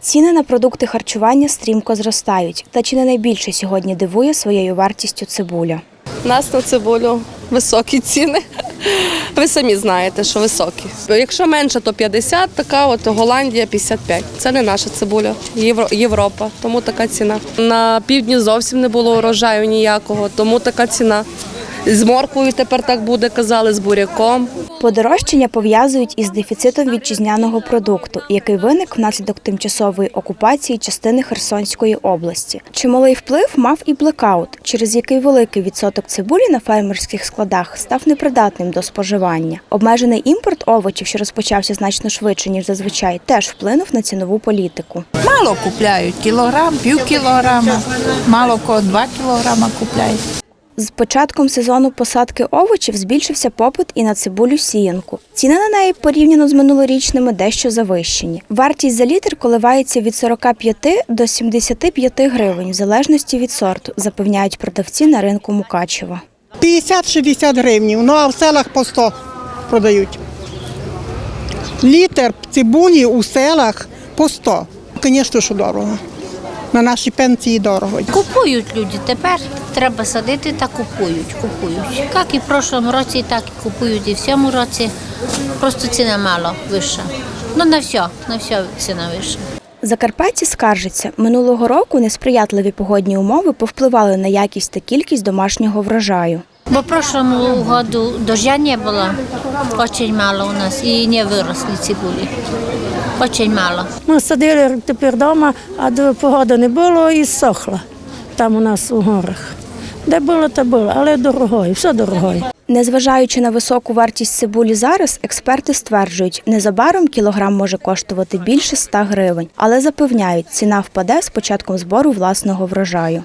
Ціни на продукти харчування стрімко зростають, та чи не найбільше сьогодні дивує своєю вартістю цибуля. У нас на цибулю високі ціни. Ви самі знаєте, що високі. Якщо менше, то 50, така от Голландія 55. Це не наша цибуля, Європа, тому така ціна. На півдні зовсім не було урожаю ніякого, тому така ціна. З морквою тепер так буде, казали, з буряком. Подорожчання пов'язують із дефіцитом вітчизняного продукту, який виник внаслідок тимчасової окупації частини Херсонської області. Чималий вплив мав і блекаут, через який великий відсоток цибулі на фермерських складах став непридатним до споживання. Обмежений імпорт овочів, що розпочався значно швидше ніж зазвичай, теж вплинув на цінову політику. Мало купляють, кілограм, пів кілограма, мало кого два кілограма купляють. З початком сезону посадки овочів збільшився попит і на цибулю сіянку. Ціни на неї порівняно з минулорічними дещо завищені. Вартість за літр коливається від 45 до 75 гривень, в залежності від сорту, запевняють продавці на ринку Мукачева. 50-60 гривнів, ну а в селах по 100 продають. Літр цибулі у селах по 100. Звісно, що дорого. На наші пенсії дорого. Купують люди тепер. Треба садити та купують. Купують. Як і в прошлому році, так і купують і в цьому році. Просто ціна мало вища. Ну на все, на все ціна вища. Закарпатці скаржаться, минулого року несприятливі погодні умови повпливали на якість та кількість домашнього врожаю. Бо в прошлому году дождя не було, очень мало у нас, і не виросли цибулі. Очень мало. Ми садили тепер вдома, а до погоди не було і сохла там у нас у горах. Де було, то було, але дорогою, все дорогою. Незважаючи на високу вартість цибулі зараз, експерти стверджують, незабаром кілограм може коштувати більше 100 гривень, але запевняють, ціна впаде з початком збору власного врожаю.